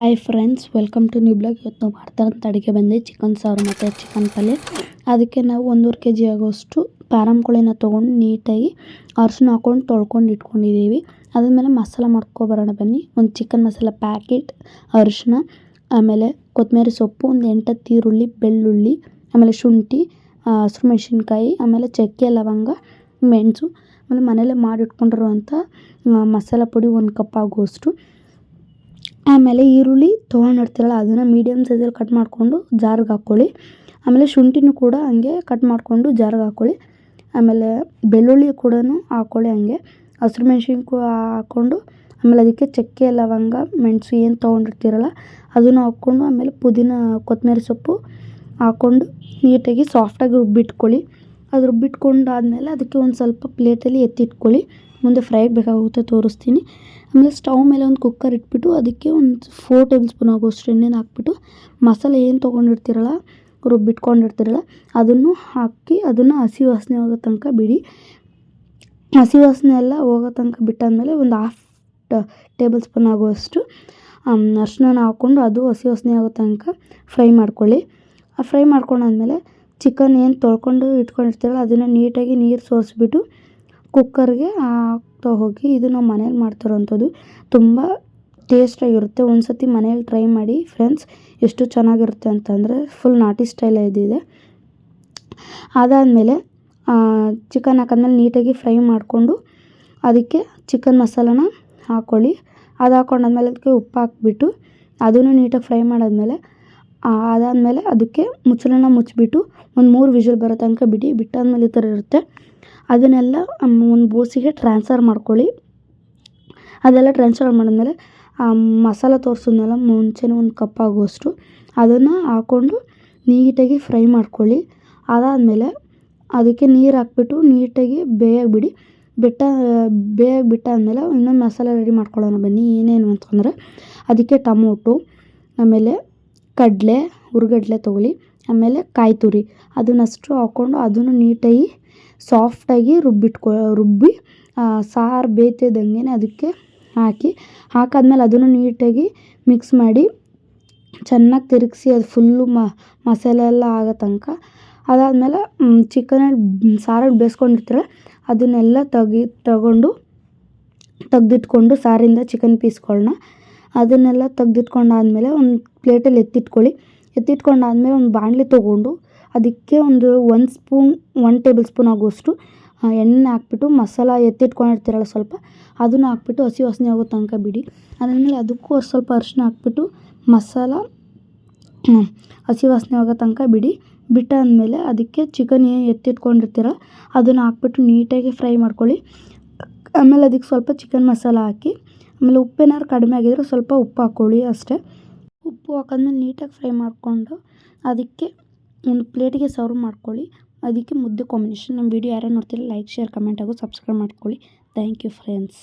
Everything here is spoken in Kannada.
Hi friends welcome to new blog ಇವತ್ತು ನಾವು ಮಾಡ್ತಾರಂತ ಅಡುಗೆ ಬಂದು. ಚಿಕನ್ ಸಾರು ಮತ್ತು ಚಿಕನ್ ಪಲ್ಯ ಅದಕ್ಕೆ ನಾವು ಒಂದೂವರೆ ಕೆ ಜಿ ಆಗೋಷ್ಟು ಪಾರಮ್ ಕೋಳಿನ ತೊಗೊಂಡು ನೀಟಾಗಿ ಅರಶಿನ ಹಾಕ್ಕೊಂಡು ತೊಳ್ಕೊಂಡು ಇಟ್ಕೊಂಡಿದ್ದೀವಿ. ಅದಾದಮೇಲೆ ಮಸಾಲ ಮಾಡ್ಕೊಬರೋಣ ಬನ್ನಿ. ಒಂದು ಚಿಕನ್ ಮಸಾಲ ಪ್ಯಾಕೆಟ್ ಅರಿಶಿನ ಆಮೇಲೆ ಕೊತ್ತಂಬರಿ ಸೊಪ್ಪು, ಒಂದು ಎಂಟತ್ತು ಈರುಳ್ಳಿ, ಬೆಳ್ಳುಳ್ಳಿ, ಆಮೇಲೆ ಶುಂಠಿ ಹಸಿರು ಮೆಣಸಿನ್ಕಾಯಿ, ಆಮೇಲೆ ಚಕ್ಕೆ, ಲವಂಗ, ಮೆಣಸು. ಆಮೇಲೆ ಮನೇಲೇ ಮಾಡಿಟ್ಕೊಂಡಿರುವಂಥ ಮಸಾಲ ಪುಡಿ ಒಂದು ಕಪ್ ಆಗುವಷ್ಟು ಆಮೇಲೆ ಈರುಳ್ಳಿ ತೊಗೊಂಡಿರ್ತೀರಲ್ಲ ಅದನ್ನು ಮೀಡಿಯಮ್ ಸೈಜಲ್ಲಿ ಕಟ್ ಮಾಡಿಕೊಂಡು ಜಾರ್ಗೆ ಹಾಕ್ಕೊಳ್ಳಿ. ಆಮೇಲೆ ಶುಂಠಿನೂ ಕೂಡ ಹಂಗೆ ಕಟ್ ಮಾಡಿಕೊಂಡು ಜಾರ್ಗೆ ಹಾಕ್ಕೊಳ್ಳಿ. ಆಮೇಲೆ ಬೆಳ್ಳುಳ್ಳಿ ಕೂಡ ಹಾಕ್ಕೊಳ್ಳಿ ಹಂಗೆ. ಹಸಿರು ಮೆಣ್ಸಿನ್ಕಾಯಿ ಹಾಕ್ಕೊಂಡು, ಆಮೇಲೆ ಅದಕ್ಕೆ ಚಕ್ಕೆ, ಲವಂಗ, ಮೆಣಸು ಏನು ತೊಗೊಂಡಿರ್ತೀರಲ್ಲ, ಅದನ್ನು ಹಾಕ್ಕೊಂಡು, ಆಮೇಲೆ ಪುದೀನ ಕೊತ್ತಂಬರಿ ಸೊಪ್ಪು ಹಾಕ್ಕೊಂಡು ನೀಟಾಗಿ ಸಾಫ್ಟಾಗಿ ರುಬ್ಬಿಟ್ಕೊಳ್ಳಿ. ಅದು ರುಬ್ಬಿಟ್ಕೊಂಡು ಆದಮೇಲೆ ಅದಕ್ಕೆ ಒಂದು ಸ್ವಲ್ಪ ಪ್ಲೇಟಲ್ಲಿ ಎತ್ತಿಟ್ಕೊಳ್ಳಿ. ಮುಂದೆ ಫ್ರೈಗೆ ಬೇಕಾಗುತ್ತೆ ತೋರಿಸ್ತೀನಿ. ಆಮೇಲೆ ಸ್ಟವ್ ಮೇಲೆ ಒಂದು ಕುಕ್ಕರ್ ಇಟ್ಬಿಟ್ಟು ಅದಕ್ಕೆ ಒಂದು ಫೋರ್ ಟೇಬಲ್ ಸ್ಪೂನ್ ಆಗೋಷ್ಟು ಎಣ್ಣೆನ ಹಾಕ್ಬಿಟ್ಟು ಮಸಾಲೆ ಏನು ತೊಗೊಂಡಿರ್ತೀರಲ್ಲ ರುಬ್ಬಿಟ್ಕೊಂಡಿರ್ತೀರಲ್ಲ ಅದನ್ನು ಹಾಕಿ ಅದನ್ನು ಹಸಿ ವಾಸನೆ ಆಗೋ ತನಕ ಬಿಡಿ. ಹಸಿ ವಾಸನೆ ಎಲ್ಲ ಹೋಗೋ ತನಕ ಬಿಟ್ಟಾದಮೇಲೆ ಒಂದು ಹಾಫ್ ಟೇಬಲ್ ಸ್ಪೂನ್ ಆಗುವಷ್ಟು ಅರ್ಶಿನ ಹಾಕ್ಕೊಂಡು ಅದು ಹಸಿ ವಾಸನೆ ಆಗೋ ತನಕ ಫ್ರೈ ಮಾಡ್ಕೊಳ್ಳಿ. ಆ ಫ್ರೈ ಮಾಡ್ಕೊಂಡಾದ್ಮೇಲೆ ಚಿಕನ್ ಏನು ತೊಳ್ಕೊಂಡು ಇಟ್ಕೊಂಡಿರ್ತೀರಲ್ಲ, ಅದನ್ನು ನೀಟಾಗಿ ನೀರು ಸೋಸಿಬಿಟ್ಟು ಕುಕ್ಕರ್ಗೆ ಹಾಕ್ತಾ ಹೋಗಿ ಇದು ನಾವು ಮನೇಲಿ ಮಾಡ್ತಿರೋವಂಥದ್ದು ತುಂಬ ಟೇಸ್ಟಾಗಿರುತ್ತೆ ಒಂದು ಸತಿ ಮನೇಲಿ ಟ್ರೈ ಮಾಡಿ ಫ್ರೆಂಡ್ಸ್ ಎಷ್ಟು ಚೆನ್ನಾಗಿರುತ್ತೆ ಅಂತಂದರೆ ಫುಲ್ ನಾಟಿ ಸ್ಟೈಲ್ ಇದಿದೆ ಅದಾದಮೇಲೆ ಚಿಕನ್ ಹಾಕಾದ್ಮೇಲೆ ನೀಟಾಗಿ ಫ್ರೈ ಮಾಡಿಕೊಂಡು ಅದಕ್ಕೆ ಚಿಕನ್ ಮಸಾಲನ ಹಾಕ್ಕೊಳ್ಳಿ ಅದು ಹಾಕ್ಕೊಂಡಾದ್ಮೇಲೆ ಅದಕ್ಕೆ ಉಪ್ಪು ಹಾಕ್ಬಿಟ್ಟು ಅದನ್ನು ನೀಟಾಗಿ ಫ್ರೈ ಮಾಡಾದಮೇಲೆ ಅದಾದಮೇಲೆ ಅದಕ್ಕೆ ಮುಚ್ಚಳನ ಮುಚ್ಚಿಬಿಟ್ಟು ಒಂದು ಮೂರು ವಿಷಲ್ ಬರೋ ತನಕ ಬಿಡಿ. ಬಿಟ್ಟಾದ್ಮೇಲೆ ಈ ಥರ ಇರುತ್ತೆ. ಅದನ್ನೆಲ್ಲ ಒಂದು ಬೋಸಿಗೆ ಟ್ರಾನ್ಸ್ಫರ್ ಮಾಡ್ಕೊಳ್ಳಿ. ಅದೆಲ್ಲ ಟ್ರಾನ್ಸ್ಫರ್ ಮಾಡಿದ್ಮೇಲೆ ಮಸಾಲ ತೋರಿಸಿದ್ನಲ್ಲ ಮುಂಚೆನೇ ಒಂದು ಕಪ್ ಆಗುವಷ್ಟು ಅದನ್ನು ಹಾಕ್ಕೊಂಡು ನೀಟಾಗಿ ಫ್ರೈ ಮಾಡ್ಕೊಳ್ಳಿ. ಅದಾದಮೇಲೆ ಅದಕ್ಕೆ ನೀರು ಹಾಕ್ಬಿಟ್ಟು ನೀಟಾಗಿ ಬೇಯಕ್ಕೆ ಬಿಡಿ. ಬಿಟ್ಟ ಬೇಯಕ್ಕೆ ಬಿಟ್ಟಾದಮೇಲೆ ಇನ್ನೊಂದು ಮಸಾಲೆ ರೆಡಿ ಮಾಡ್ಕೊಳ್ಳೋಣ ಬನ್ನಿ. ಏನೇನು ಅಂತಂದರೆ ಅದಕ್ಕೆ ಟಮೋಟೊ, ಆಮೇಲೆ ಕಡಲೆ, ಹುರ್ಗಡ್ಲೆ ತೊಗೊಳ್ಳಿ. ಆಮೇಲೆ ಕಾಯಿ ತುರಿ ಅದನ್ನಷ್ಟು ಹಾಕ್ಕೊಂಡು ಅದನ್ನು ನೀಟಾಗಿ ಸಾಫ್ಟಾಗಿ ರುಬ್ಬಿಟ್ಕೊ, ರುಬ್ಬಿ ಸಾರು ಬೇಯ್ತಿದ್ದಂಗೆ ಅದಕ್ಕೆ ಹಾಕಿ, ಹಾಕಾದ್ಮೇಲೆ ಅದನ್ನು ನೀಟಾಗಿ ಮಿಕ್ಸ್ ಮಾಡಿ, ಚೆನ್ನಾಗಿ ತಿರುಗಿಸಿ ಅದು ಫುಲ್ಲು ಮಸಾಲೆ ಎಲ್ಲ ಆಗೋ ತನಕ, ಅದಾದಮೇಲೆ ಚಿಕನಲ್ಲಿ ಸಾರಲ್ಲಿ ಬೇಯಿಸ್ಕೊಂಡಿರ್ತಾರೆ, ಅದನ್ನೆಲ್ಲ ತೆಗಿ, ತಗೊಂಡು ತೆಗ್ದಿಟ್ಕೊಂಡು ಸಾರಿಂದ ಚಿಕನ್ ಪೀಸ್ಗಳನ್ನ ಅದನ್ನೆಲ್ಲ ತೆಗ್ದಿಟ್ಕೊಂಡಾದ್ಮೇಲೆ ಒಂದು ಪ್ಲೇಟಲ್ಲಿ ಎತ್ತಿಟ್ಕೊಳ್ಳಿ, ಎತ್ತಿಟ್ಕೊಂಡಾದ್ಮೇಲೆ ಒಂದು ಬಾಣಲೆ ತೊಗೊಂಡು ಅದಕ್ಕೆ ಒಂದು ಒಂದು ಸ್ಪೂನ್ ಒನ್ ಟೇಬಲ್ ಸ್ಪೂನ್ ಆಗುವಷ್ಟು ಎಣ್ಣೆ ಹಾಕ್ಬಿಟ್ಟು ಮಸಾಲ ಎತ್ತಿಟ್ಕೊಂಡಿರ್ತೀರಲ್ಲ ಸ್ವಲ್ಪ, ಅದನ್ನು ಹಾಕ್ಬಿಟ್ಟು ಹಸಿ ವಾಸನೆ ಆಗೋ ತನಕ ಬಿಡಿ. ಅದಾದಮೇಲೆ ಅದಕ್ಕೂ ಸ್ವಲ್ಪ ಅರಿಶಿನ ಹಾಕ್ಬಿಟ್ಟು ಮಸಾಲ ಹಸಿ ವಾಸನೆ ಆಗೋ ತನಕ ಬಿಡಿ. ಬಿಟ್ಟಾದಮೇಲೆ ಅದಕ್ಕೆ ಚಿಕನ್ ಏನು ಎತ್ತಿಟ್ಕೊಂಡಿರ್ತೀರ, ಅದನ್ನು ಹಾಕ್ಬಿಟ್ಟು ನೀಟಾಗಿ ಫ್ರೈ ಮಾಡ್ಕೊಳ್ಳಿ. ಆಮೇಲೆ ಅದಕ್ಕೆ ಸ್ವಲ್ಪ ಚಿಕನ್ ಮಸಾಲ ಹಾಕಿ, ಆಮೇಲೆ ಉಪ್ಪೇನಾದ್ರು ಕಡಿಮೆ ಆಗಿದ್ರೆ ಸ್ವಲ್ಪ ಉಪ್ಪು ಹಾಕ್ಕೊಳ್ಳಿ ಅಷ್ಟೇ. ಉಪ್ಪು ಹಾಕಾದ್ಮೇಲೆ ನೀಟಾಗಿ ಫ್ರೈ ಮಾಡಿಕೊಂಡು, ಅದಕ್ಕೆ ಒಂದು ಪ್ಲೇಟಿಗೆ ಸರ್ವ್ ಮಾಡ್ಕೊಳ್ಳಿ. ಅದಕ್ಕೆ ಮುದ್ದೆ ಕಾಂಬಿನೇಷನ್ ನಮ್ಮ ವೀಡಿಯೋ ಯಾರು ನೋಡ್ತಿಲ್ಲ ಲೈಕ್ ಶೇರ್ ಕಮೆಂಟ್ ಹಾಗೂ ಸಬ್ಸ್ಕ್ರೈಬ್ ಮಾಡ್ಕೊಳ್ಳಿ. Thank you friends